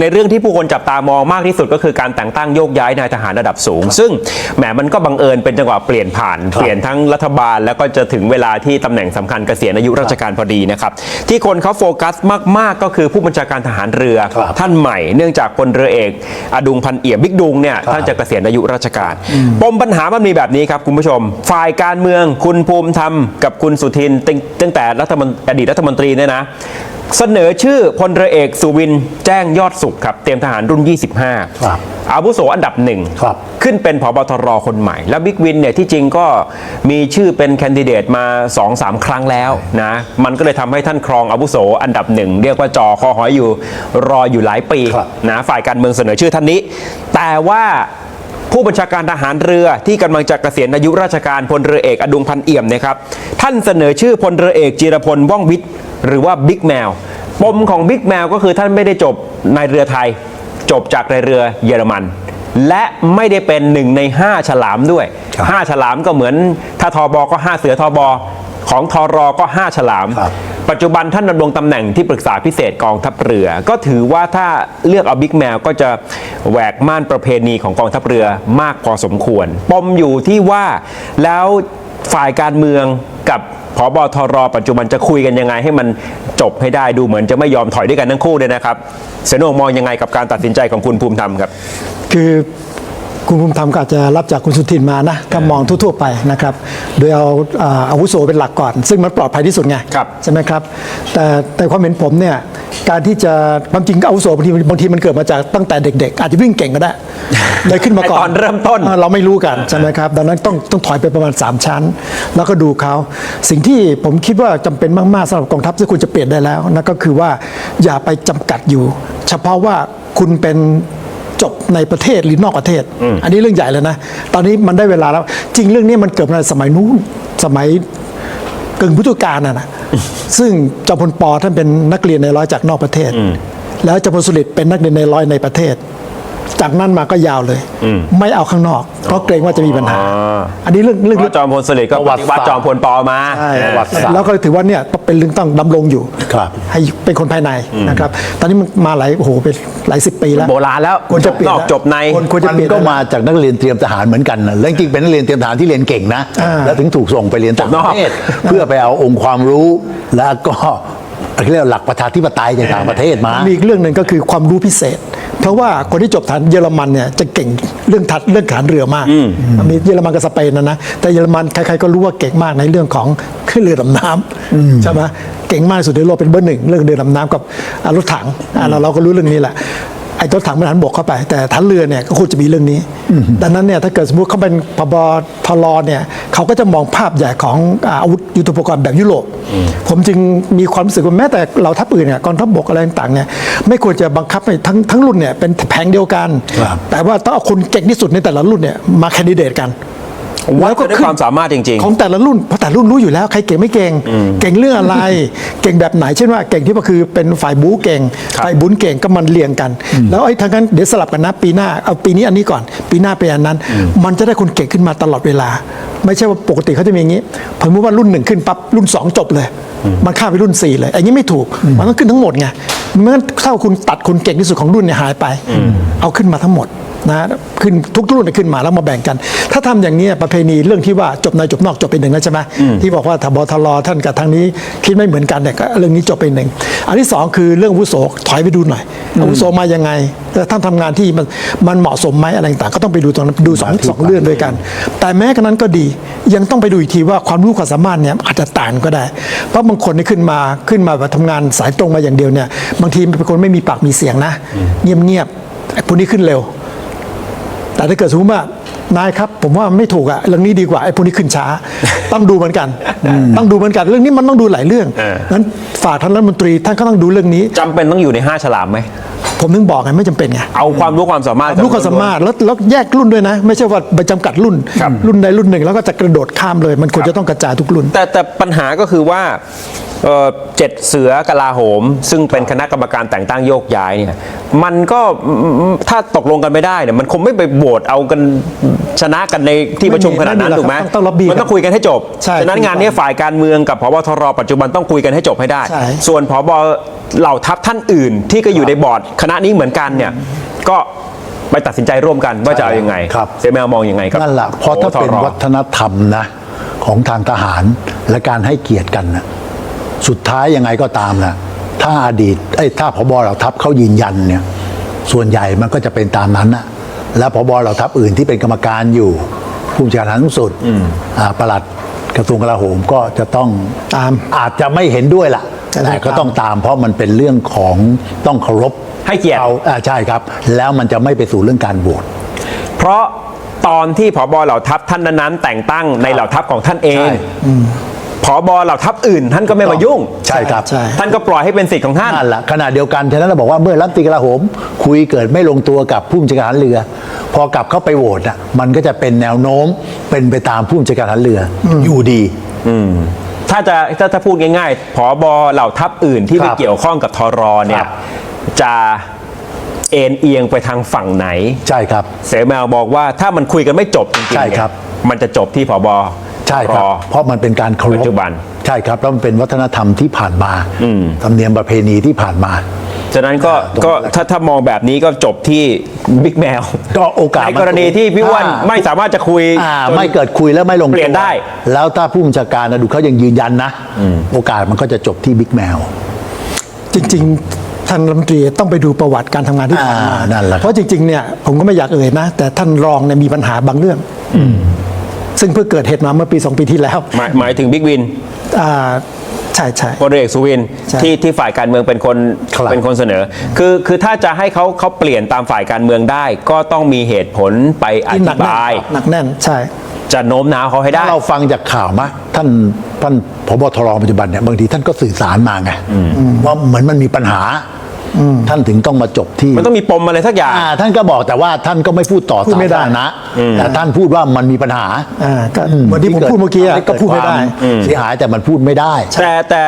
ในเรื่องที่ผู้คนจับตามองมากที่สุดก็คือการแต่งตั้งโยกย้ายนายทหารระดับสูง ซึ่งแหมมันก็บังเอิญเป็นจังหวะเปลี่ยนผ่านเปลี่ยนทั้งรัฐบาล แล้วก็จะถึงเวลาที่ตำแหน่งสำคัญเกษียณอายุราชการพอดีนะครับ ที่คนเขาโฟกัสมาก ๆ ก็คือผู้บัญชาการทหารเรือครับท่านใหม่เนื่องจากพลเรือเอกอดุงพันเอี่ยมบิ๊กดุงเนี่ยท่านจะเกษียณอายุราชการปมปัญหามันมีแบบนี้ครับคุณผู้ชม ฝ่ายการเมืองคุณภูมิธรรมกับคุณสุทินตั้งตั้งแต่รัฐมนอดีตรัฐมนตรีเนี่ยนะ เสนอชื่อพลเรือเอกสุวินแจ้งยอดสุขครับเตรียมทหารรุ่น 25 ครับอาวุโสอันดับหนึ่งครับขึ้นเป็นผบทรคนใหม่ แล้วบิ๊กวินเนี่ยที่จริงก็มีชื่อเป็นแคนดิเดตมา 2-3ครั้งแล้วนะมันก็เลยทำให้ท่านครองอาวุโสอันดับหนึ่งเรียกว่าจอคอหอยอยู่รออยู่หลายปีครับ นะฝ่ายการเมืองเสนอชื่อท่านนี้ แต่ว่าผู้บัญชาการทหารเรือที่กำลังจะเกษียณอายุราชการพลเรือเอกอดุงพันเอี่ยมเนะครับท่านเสนอชื่อพลเรือเอกจีรพลว่องวิทย์ หรือว่าบิ๊กแมวปมของบิ๊กแมวก็คือท่านไม่ได้จบในเรือไทย จบจากในเรือเยอรมัน และไม่ได้เป็นหนึ่งใน 5 ฉลามด้วยครับ5ฉลามก็เหมือนถ้าทอบอก็ 5 เสือทอบอของทอรอก็ 5 ฉลามครับปัจจุบันท่านดำรงตำแหน่งที่ปรึกษาพิเศษกองทัพเรือ ก็ถือว่าถ้าเลือกเอาบิ๊กแมวก็จะแหวกม่านประเพณีของกองทัพเรือมากพอสมควร ปมอยู่ที่ว่าแล้วฝ่ายการเมืองกับ พบทรปัจจุบันจะคุยกันยังไงให้มันจบให้ได้ดูเหมือนจะไม่ยอมถอยด้วยกันทั้งคู่เลยนะครับเสนโหนงมองยังไงกับการตัดสินใจของคุณภูมิธรรมครับ คือ คุณภูมิธรรมก็อาจจะรับจากคุณสุทินมานะถ้ามองทั่วๆไปนะครับ โดยเอาอ่าอาวุโสเป็นหลักก่อน ซึ่งมันปลอดภัยที่สุดไงครับใช่ไหมครับ แต่แต่ความเห็นผมเนี่ยการที่จะความจริงอาวุโสบางทีบางทีมันเกิดมาจากตั้งแต่เด็ก ๆ อาจจะวิ่งเก่งก็ได้เลยขึ้นมาก่อนไอ้ตอนเริ่มต้นอ่าเราไม่รู้กันใช่ไหมครับดังนั้นต้องต้องถอยไปประมาณ 3 ชั้น แล้วก็ดูเขาสิ่งที่ผมคิดว่าจำเป็นมากๆสำหรับกองทัพที่คุณจะเปลี่ยนได้แล้วนั่นก็คือว่าอย่าไปจำกัดอยู่ เฉพาะว่าคุณเป็น จบในประเทศหรือนอกประเทศ อันนี้เรื่องใหญ่เลยนะ ตอนนี้มันได้เวลาแล้ว จริงเรื่องนี้มันเกิดมาในสมัยนู้นสมัยกึ่งพุทธกาลน่ะนะซึ่งจอมพลปอท่านเป็นนักเรียนในร้อยจากนอกประเทศ แล้วจอมพลสฤษดิ์เป็นนักเรียนในร้อยในประเทศ จากนั้นมาก็ยาวเลย ไม่เอาข้างนอก เพราะเกรงว่าจะมีปัญหา อันนี้เรื่องเรื่องเพราะจอมพลสฤษดิ์ก็ประปวัติฏิวัติศาสตร์จอมพลปอมาใช่ประวัติศาสตร์แล้วก็ถือว่าเนี่ยต้องเป็นเรื่องต้องดำรงอยู่ครับให้เป็นคนภายในนะครับ ตอนนี้มันมาหลายโอ้โหเป็นหลายสิบปีแล้วโบราณแล้วควรจะเปลี่ยนนอกแล้วจบในควรควรจะมันเปลี่ยนก็แล้วมาจากนักเรียนเตรียมทหารเหมือนกันนะแล้วจริงๆเป็นนักเรียนเตรียมทหารที่เรียนเก่งนะอ่าแล้วถึงถูกส่งไปเรียนต่างประเทศเพื่อไปเอาองค์ความรู้แล้วก็ เรียกว่าหลักประชาธิปไตยจากต่างประเทศมา มีอีกเรื่องหนึ่งก็คือความรู้พิเศษ เพราะว่าคนที่จบฐานเยอรมันเนี่ยจะเก่งเรื่องทัดเรื่องฐานเรือมาก มีเยอรมันกับสเปนนะนะแต่เยอรมันใครๆก็รู้ว่าเก่งมากในเรื่องของขึ้นเรือดำน้ำใช่ไหมเก่งมากที่สุดในโลกเป็นเบอร์หนึ่งเรื่องเรือดำน้ำกับอ่ารถถังอะเราเราก็รู้เรื่องนี้แหละ ไอ้รถถังเป็นฐานบกเข้าไป แต่ฐานเรือเนี่ยก็ควรจะมีเรื่องนี้ ดังนั้นเนี่ยถ้าเกิดสมมติเขาเป็นพบทรเนี่ยเขาก็จะมองภาพใหญ่ของอ่าอาวุธยุทโธปกรณ์แบบยุโรป ผมจึงมีความรู้สึกว่าแม้แต่เราทัพอื่นเนี่ยกองทัพบกอะไรต่างๆเนี่ยไม่ควรจะบังคับให้ทั้งทั้งรุ่นเนี่ยเป็นแผงเดียวกันครับแต่ว่าต้องเอาคนเก่งที่สุดในแต่ละรุ่นเนี่ยมาแคนดิเดตกัน วัดกันด้วยความสามารถจริงของแต่ละรุ่นเพราะแต่ละรุ่นรู้อยู่แล้วใครเก่งไม่เก่ง เก่งเรื่องอะไร เก่งแบบไหนเช่นว่าเก่งที่ว่าคือเป็นฝ่ายบู๊เก่งครับฝ่ายบุญเก่งก็มันเรียงกัน แล้วไอ้ทางนั้นเดี๋ยวสลับกันนะปีหน้าเอาปีนี้อันนี้ก่อน ปีหน้าเป็นอันนั้น มันจะได้คนเก่งขึ้นมาตลอดเวลา ไม่ใช่ว่าปกติเขาจะมีอย่างนี้ผมว่ารุ่นหนึ่งขึ้นปั๊บรุ่นสองจบเลย มันข้ามไปรุ่นสี่เลยอันนี้ไม่ถูกมันต้องขึ้นทั้งหมดไงเมื่อถ้าคุณตัดคนเก่งที่สุดของรุ่นเนี่ยหายไป เอาขึ้นมาทั้งหมด นะขึ้นทุกรุ่นเนี่ยขึ้นมาแล้วมาแบ่งกัน ถ้าทำอย่างนี้ประเพณีเรื่องที่ว่าจบในจบนอกจบเป็นหนึ่งแล้วใช่ไหมที่บอกว่าทบทรท่านกับทางนี้คิดไม่เหมือนกันเนี่ยก็เรื่องนี้จบเป็นหนึ่งอันที่สองคือเรื่องอาวุโสถอยไปดูหน่อยอาวุโสมายังไงแต่ท่านทำงานที่มันมันเหมาะสมไหมอะไรต่างๆก็ต้องไปดูตรงนั้นดูสองสองเรื่องด้วยกัน แต่แม้กระนั้นก็ดี ยังต้องไปดูอีกทีว่าความรู้ความสามารถเนี่ยอาจจะต่างก็ได้ เพราะบางคนนี่ขึ้นมาขึ้นมาแบบทำงานสายตรงมาอย่างเดียวเนี่ยบางทีเป็นคนไม่มีปากมีเสียงนะ เงียบๆไอ้พวกนี้ขึ้นเร็ว แต่ถ้าเกิดสมมติว่านายครับ ผมว่าไม่ถูกอะเรื่องนี้ดีกว่าไอ้พวกนี้ขึ้นช้า ต้องดูเหมือนกันต้องดูเหมือนกันเรื่องนี้มันต้องดูหลายเรื่องเออนั้นฝากท่านรัฐมนตรีท่านก็ต้องดูเรื่องนี้ๆจำเป็นต้องอยู่ใน5ฉลามไหม ผมถึงบอกไงไม่จำเป็นไงเอาความรู้ความสามารถรู้ความสามารถแล้วแล้วแยกรุ่นด้วยนะ ไม่ใช่ว่าไปจำกัดรุ่น รุ่นใดรุ่นหนึ่งแล้วก็จะกระโดดข้ามเลย มันควรจะต้องกระจายทุกรุ่น แต่แต่ปัญหาก็คือว่าเอ่อเจ็ดเสือกลาโหม ซึ่งเป็นคณะกรรมการแต่งตั้งโยกย้ายเนี่ยมันก็อืมถ้าตกลงกันไม่ได้เนี่ยมันคงไม่ไปโหวตเอากันชนะกันในที่ประชุมขนาดนั้นไม่มีถูกไหมต้องต้อง lobby มันต้องคุยกันให้จบใช่ฉะนั้นงานนี้ฝ่ายการเมืองกับพบทรปัจจุบันต้องคุยกันให้จบให้ได้ใช่ส่วนพบเหล่าทัพท่านอื่นที่ก็อยู่ในบอร์ดคณะนี้เหมือนกันเนี่ยก็ไปตัดสินใจร่วมกันว่าจะเอายังไงครับ เซแมวมองยังไงครับนั่นแหละเพราะถ้าเป็นโอทรวัฒนธรรมนะของทางทหารและการให้เกียรติกันนะสุดท้ายยังไงก็ตามนะถ้าอดีตไอ้ยถ้าพบเหล่าทัพเขายืนยันเนี่ยส่วนใหญ่มันก็จะเป็นตามนั้นนะแล้วพบเหล่าทัพอื่นที่เป็นกรรมการอยู่ผู้บัญชาการฐานสูงสุดอ่าประหลัดกระทรวงกลาโหมก็จะต้องตามอาจจะไม่เห็นด้วยล่ะ จะได้แต่ก็ต้องตามเพราะมันเป็นเรื่องของต้องเคารพให้เกียรติอาอ่าใช่ครับ แล้วมันจะไม่ไปสู่เรื่องการโหวต เพราะตอนที่ผบเหล่าทัพท่านนั้นๆแต่งตั้งในเหล่าทัพของท่านเองใช่ ผบเหล่าทัพอื่น ท่านก็ไม่มายุ่ง ใช่ครับ ใช่ ท่านก็ปล่อยให้เป็นสิทธิ์ของท่าน นั่นแหละขณะเดียวกันฉะนั้นเราบอกว่าเมื่อรัฐมนตรีกลาโหม คุยเกิดไม่ลงตัวกับผู้บัญชาการทหารเรือ พอกลับเข้าไปโหวตอะมันก็จะเป็นแนวโน้มเป็นไปตามผู้บัญชาการทหารเรือออยู่ดี ถ้าจะถ้าถ้าพูดง่ายๆผอบเหล่าทัพอื่นที่คไม่รับเกี่ยวข้องกับทรเนี่คยรับจะเอ็นเอียงไปทางฝั่งไหน ใช่ครับ เสมาบอกว่าถ้ามันคุยกันไม่จบจริงๆใช่เนี่ยครับมันจะจบที่ผบ ใช่ครับ เพราะมันเป็นการเคารพปัจจุบัน ใช่ครับแล้วมันเป็นวัฒนธรรมที่ผ่านมาธรรมเนียมประเพณีที่ผ่านมาฉะนั้นก็ตรงก็นั้นแหละถ้าถ้ามองแบบนี้ก็จบที่บิ๊กแมวก็โอกาสในมันกรณีที่พี่อ้วันอ่าไม่สามารถจะคุยอ่าจนไม่เกิดคุยแล้วไม่ลงตัวเปลี่ยนได้ แล้วถ้าผู้บัญชาการนะดูเขายังยืนยันนะ โอกาสมันก็จะจบที่บิ๊กแมวจริงๆ ท่านรัฐมนตรีต้องไปดูประวัติการทำงานที่ผ่านมาอ่านั่นแหละครับเพราะจริงๆเนี่ยผมก็ไม่อยากเอ่ยนะ แต่ท่านรองเนี่ยมีปัญหาบางเรื่อง ซึ่งเพิ่งเกิดเหตุมาเมื่อปีสองปีที่แล้ว หมายหมายถึงบิ๊กวินอ่าใช่ใช่ พลเรือเอกสุวินใช่ที่ที่ฝ่ายการเมืองเป็นคนครับ เป็นคนเสนอ คือคือถ้าจะให้เขาเขาเปลี่ยนตามฝ่ายการเมืองได้ ก็ต้องมีเหตุผลไปอที่หธินักแน่นบาย หนักแน่นใช่ จะโน้มน้าวเขาให้ได้ถ้าเราฟังจากข่าวมะท่านท่านพบทรปัจจุบันเนี่ยบางทีท่านก็สื่อสารมาไงว่าเหมือนมันมีปัญหา ท่านถึงต้องมาจบที่มันต้องมีปมอะไรสักอย่างอ่าท่านก็บอกแต่ว่าท่านก็ไม่พูดต่อพูดไม่ได้สาธารณะแต่ท่านพูดว่ามันมีปัญหาอ่าก็เหมือนที่ผมพูดเมื่อกี้อะทำให้ก็พูดไม่ได้ความเสียหายแต่มันพูดไม่ได้ แต่แต่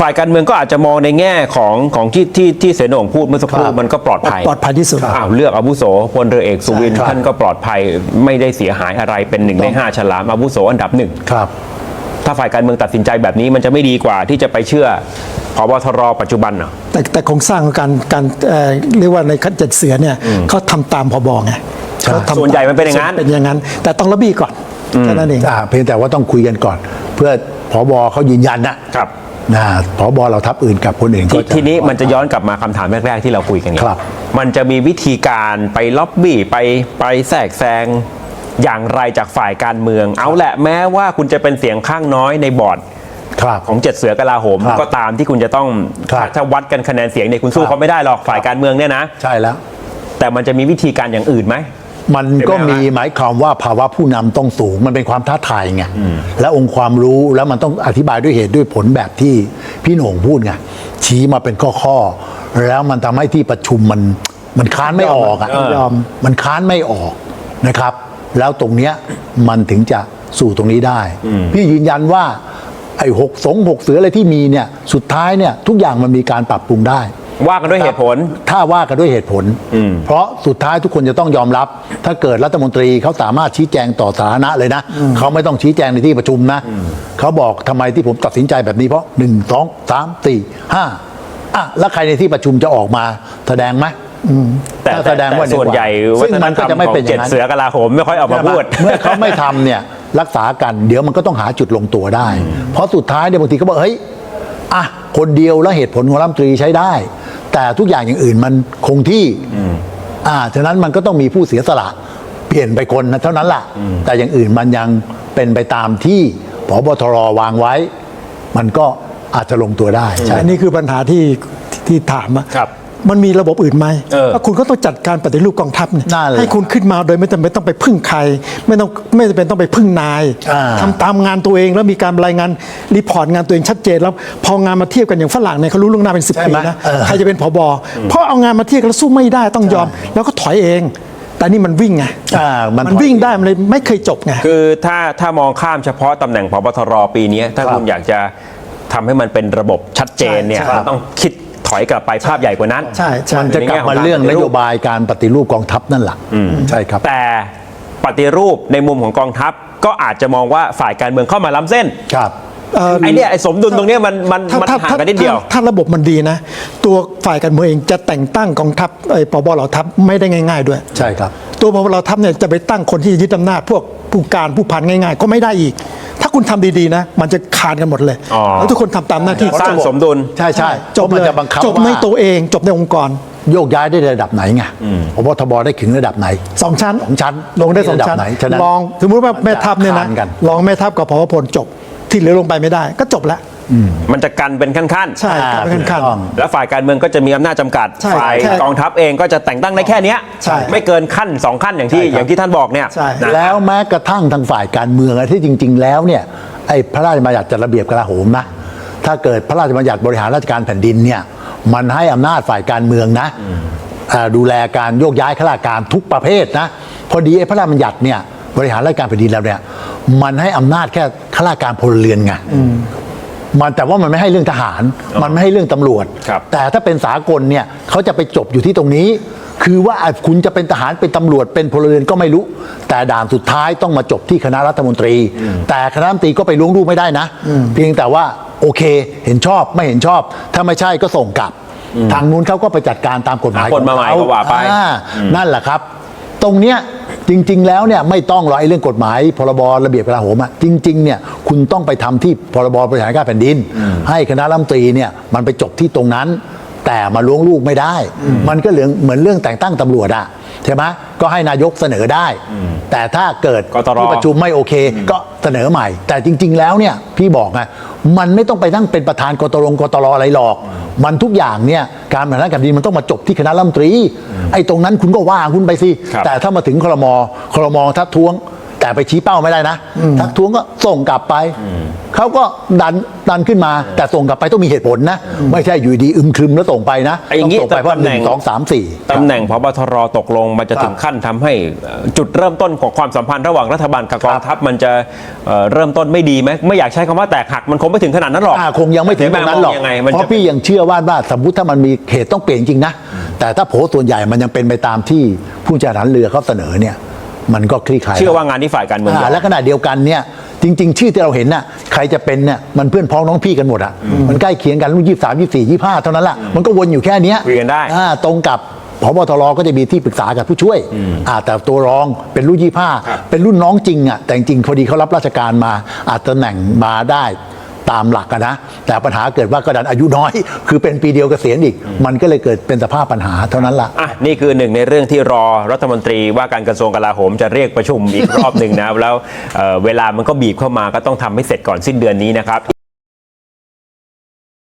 ฝ่ายการเมืองก็อาจจะมองในแง่ของของที่ที่ที่เสนงพูดเมื่อสักครู่ครับมันก็ปลอดภัยปลอดภัยที่สุด อ้าวเลือกอาวุโสพลเรือเอกสุวินใช่ครับ ท่านก็ปลอดภัยไม่ได้เสียหายอะไรเป็นหนึ่งในห้าฉลามอาวุโสอันดับหนึ่ง ครับ ถ้าฝ่ายการเมืองตัดสินใจแบบนี้มันจะไม่ดีกว่าที่จะไปเชื่อ พบทรปัจจุบันเหรอ แต่แต่โครงสร้างของการการเอ่อเรียกว่าในคัดเจ็ดเสือเนี่ยเขาทำตามพบไงใช่เขาทำส่วนใหญ่มันเป็นอย่างนั้น เป็นอย่างนั้น แต่ต้องระบี้ก่อนแค่นั้นเอง อ่าเพียงแต่ว่าต้องคุยกันก่อน เพื่อพบเขายืนยันนะครับ นะพบเราทัพอื่นกับคนอื่นก็ ทีจะทีนี้มันจะย้อนกลับมาคำถามแรก ๆ ที่เราคุยกันไงครับ มันจะมีวิธีการไปล็อบบี้ไปไปแทรกแซงอย่างไรจากฝ่ายการเมือง เอาแหละแม้ว่าคุณจะเป็นเสียงข้างน้อยในบอร์ด ครับของเจ็ดเสือกลาโหมครับก็ตามที่คุณจะต้องครับถ้าวัดกันคะแนนเสียงเนี่ยคุณสู้ครับ เขาไม่ได้หรอกฝ่ายการเมืองเนี่ยนะ ใช่แล้ว แต่มันจะมีวิธีการอย่างอื่นไหม มันก็มีหมายความว่าภาวะผู้นำต้องสูง มันเป็นความท้าทายไงและองค์ความรู้แล้วมันต้องอธิบายด้วยเหตุด้วยผลแบบที่พี่โหน่งพูดไงชี้มาเป็นข้อๆแล้วมันทำให้ที่ประชุมมันมันค้านไม่ออกอะยอม มันค้านไม่ออกนะครับ แล้วตรงเนี้ยมันถึงจะสู่ตรงนี้ได้ พี่ยืนยันว่า ไอ้หกสงหกเสืออะไรที่มีเนี่ยสุดท้ายเนี่ยทุกอย่างมันมีการปรับปรุงได้ ว่ากันด้วยเหตุผล ถ้าว่ากันด้วยเหตุผล เพราะสุดท้ายทุกคนจะต้องยอมรับ ถ้าเกิดรัฐมนตรีเขาสามารถชี้แจงต่อสาธารณะเลยนะ เขาไม่ต้องชี้แจงในที่ประชุมนะ เขาบอกทำไมที่ผมตัดสินใจแบบนี้เพราะหนึ่งสองสามสี่ห้าอะแล้วใครในที่ประชุมจะออกมาแสดงไหม แต่ถ้าแต่แสดงว่าแต่ส่วนใหญ่วัซึ่งฒนมันธรก็รมจะไม่ของเป็นอเจ็ดย่างนั้นเสือกลาโหมไม่ค่อยออกมาพูด เมื่อเขาไม่ทำเนี่ยรักษากันเดี๋ยวมันก็ต้องหาจุดลงตัวได้ เพราะสุดท้ายเนี่ยบางทีก็บอกเฮ้ยอะคนเดียวแล้วเหตุผลของรัฐมนตรีใช้ได้ แต่ทุกอย่างอย่างอื่นมันคงที่อ่าฉะนั้นมันก็ต้องมีผู้เสียสละ เปลี่ยนไปคนนะเท่านั้นแหละแต่อย่างอื่นมันยังเป็นไปตามที่พบทรวางไว้ มันก็อาจจะลงตัวได้ใช่ อันนี้คือปัญหาที่ที่ถามอะครับ มันมีระบบอื่นไหมเออถ้าคุณก็ต้องจัดการปฏิรูปกองทัพเนี่ยนั่นแหละให้คุณขึ้นมาโดยไม่จำเป็นต้องไปพึ่งใคร ไม่ต้องไม่จำเป็นต้องไปพึ่งนายอ่า ทำตามงานตัวเองแล้วมีการรายงานรีพอร์ตงานตัวเองชัดเจนแล้วพองานมาเทียบกันอย่างฝรั่งเนี่ยเขารู้ล่วงหน้าเป็นสิบใช่ปีไหมนะเออ ใครจะเป็นผบเพราะเอางานมาเทียบกันแล้วสู้ไม่ได้ต้องยอม แล้วก็ถอยเอง แต่นี่มันวิ่งไงอ่ามันมันวิ่งได้มันเลยไม่เคยจบไง คือถ้าถ้ามองข้ามเฉพาะตำแหน่งพบทรปีนี้ ถ้าครับคุณอยากจะทำให้มันเป็นระบบชัดเจนเนี่ยใช่ใช่มันต้องคิด ถอยกลับไปภาพใหญ่กว่านั้น ใช่ใช่มันจะกลับมาเรื่องนโยบายการปฏิรูปกองทัพนั่นแหละใช่ครับแต่ปฏิรูปในมุมของกองทัพก็อาจจะมองว่าฝ่ายการเมืองเข้ามาล้ำเส้นครับ เอ่อ ไอเนี่ยไอสมดุลตรงเนี้ยมันมันมันห่างกันนิดเดียว ถ้าถ้าระบบมันดีนะ ตัวฝ่ายการเมืองเองจะแต่งตั้งกองทัพไอ้ปบเหล่าทัพไม่ได้ง่าย ๆ ด้วย ใช่ครับ ตัวพบเหล่าทัพเนี่ยจะไปตั้งคนที่ยึดอำนาจพวกผู้การผู้พันง่าย ๆ ก็ไม่ได้อีก ถ้าคุณทำดีๆนะ มันจะคานกันหมดเลย อ๋อ แล้วทุกคนทำตามหน้าที่สร้างสมดุล ใช่ใช่จบเพราะมันเลยจะบังคับจบว่าในตัวเองจบในองค์กรโยกย้ายได้ระดับไหนไงพบทบได้ถึงระดับไหน สองชั้นสองชั้นลงได้สองระดับชั้นไหนฉะนั้นลองสมมติว่าแม่ทัพเนี่ยนะคานกันลองแม่ทัพกับพพพลจบ ที่เหลือลงไปไม่ได้ ก็จบแล้วมันจะกันเป็นขั้นๆ ใช่ครับเป็นขั้นถูกต้องแล้วฝ่ายการเมืองก็จะมีอำนาจจำกัด ใช่ฝ่ายแค่กองทัพเองก็จะแต่งตั้งได้แค่เนี้ยใช่ ไม่เกินขั้นสองขั้นอย่างที่อย่างที่ท่านบอกเนี่ยใช่ นะ แล้วแม้กระทั่งทางฝ่ายการเมืองอะที่จริง ๆ แล้วเนี่ยไอ้พระราชบัญญัติจัดระเบียบกลาโหมนะถ้าเกิดพระราชบัญญัติบริหารราชการแผ่นดินเนี่ยมันให้อำนาจฝ่ายการเมืองนะอ่าดูแลการโยกย้ายข้าราชการทุกประเภทนะพอดีไอ้พระราชบัญญัติเนี่ย บริหารราชการแผ่นดินแล้วเนี่ย มันให้อำนาจแค่ข้าราชการพลเรือนไงมันแต่ว่ามันไม่ให้เรื่องทหาร มันไม่ให้เรื่องตำรวจ ครับแต่ถ้าเป็นสากลเนี่ยเขาจะไปจบอยู่ที่ตรงนี้ คือว่าอะคุณจะเป็นทหารเป็นตำรวจเป็นพลเรือนก็ไม่รู้ แต่ด่านสุดท้ายต้องมาจบที่คณะรัฐมนตรี แต่คณะรัฐมนตรีก็ไปล้วงลูกไม่ได้นะ เพียงแต่ว่าโอเค เห็นชอบไม่เห็นชอบ ถ้าไม่ใช่ก็ส่งกลับ ทางนู้นเขาก็ไปจัดการตามกฎหมายหาคนมาใหม่ของเขก็ว่าไป อ่นั่นแหละครับ ตรงเนี้ย จริง ๆ แล้วเนี่ยไม่ต้องหรอกไอ้เรื่องกฎหมาย พรบระเบียบกลาโหมอะจริงๆเนี่ยคุณต้องไปทำที่พรบบริหารการแผ่นดิน ให้คณะรัฐมนตรีเนี่ยมันไปจบที่ตรงนั้น แต่มาล้วงลูกไม่ได้ มันก็เหลืองเหมือนเรื่องแต่งตั้งตำรวจอะใช่ไหมก็ให้นายกเสนอได้ แต่ถ้าเกิดกตร ที่ประชุมไม่โอเค ก็เสนอใหม่ แต่จริง ๆ แล้วเนี่ยพี่บอกไงมันไม่ต้องไปนั่งเป็นประธานกตรงกตรอะไรหรอก มันทุกอย่างเนี่ยการบริหารการแผ่นดินมันต้องมาจบที่คณะรัฐมนตรี ไอ้ตรงนั้นคุณก็ว่าคุณไปสิ ครับ แต่ถ้ามาถึงครมครมทักท้วง แต่ไปชี้เป้าไม่ได้นะ ทักท้วงก็ส่งกลับไป เขาก็ดันดันขึ้นมา แต่ส่งกลับไปต้องมีเหตุผลนะ ไม่ใช่อยู่ดีอึมครึมแล้วส่งไปนะไอ้อย่างงี้ต้ส่งไปเพราะตำหแหน่นึ่ง งสองสามสี่ ตำแหน่งพบทรตกลงมันจะถึงขั้นทำให้เอ่อจุดเริ่มต้นของความสัมพันธ์ระหว่างรัฐบาลกับกองทัพมันจะเอ่อเริ่มต้นไม่ดีไหมไม่อยากใช้คำว่าแตกหักมันคงไม่ถึงขนาดนั้นหรอกอ่าคงยังไม่ถึงตรงนั้นหรอก แม่มยัไงมันเพจะ ราะพี่ยังเชื่อว่าว่าสมมติถ้ามันมีเหตุต้องเปลี่ยนจริงนะ แต่ถ้าโผส่วนใหญ่มันยังเป็นไปตามที่ผู้จัดการเรือเขาเสนอเนี่ย มันก็คลี่คลายเชื่อว่างานที่ฝ่ายการเมืองอ่าและขณะเดียวกันเนี่ยจริง ๆ ชื่อที่เราเห็นน่ะใครจะเป็นเนี่ยมันเพื่อนพ้องน้องพี่กันหมดอะมันใกล้เคียงกันรุ่นยี่สามยี่สี่ยี่ห้าเท่านั้นแหละมันก็วนอยู่แค่เนี้ยคุยกันได้อ่าตรงกับพบทรก็จะมีที่ปรึกษากับผู้ช่วยอ่าแต่ตัวรองเป็นรุ่นยี่ห้าเป็นรุ่นน้องจริงอะแต่จริงๆพอดีเขารับราชการมาอาจตำแหน่งมาได้ ตามหลักอะนะ แต่ปัญหาเกิดว่ากระดันอายุน้อย คือเป็นปีเดียวเกษียณอีก มันก็เลยเกิดเป็นสภาพปัญหาเท่านั้นละอะนี่คือหนึ่งในเรื่องที่รอรัฐมนตรีว่าการกระทรวงกลาโหมจะเรียกประชุมอีกรอบหนึ่งนะแล้วเเวลามันก็บีบเข้ามาก็ต้องทำให้เสร็จก่อนสิ้นเดือนนี้นะครับ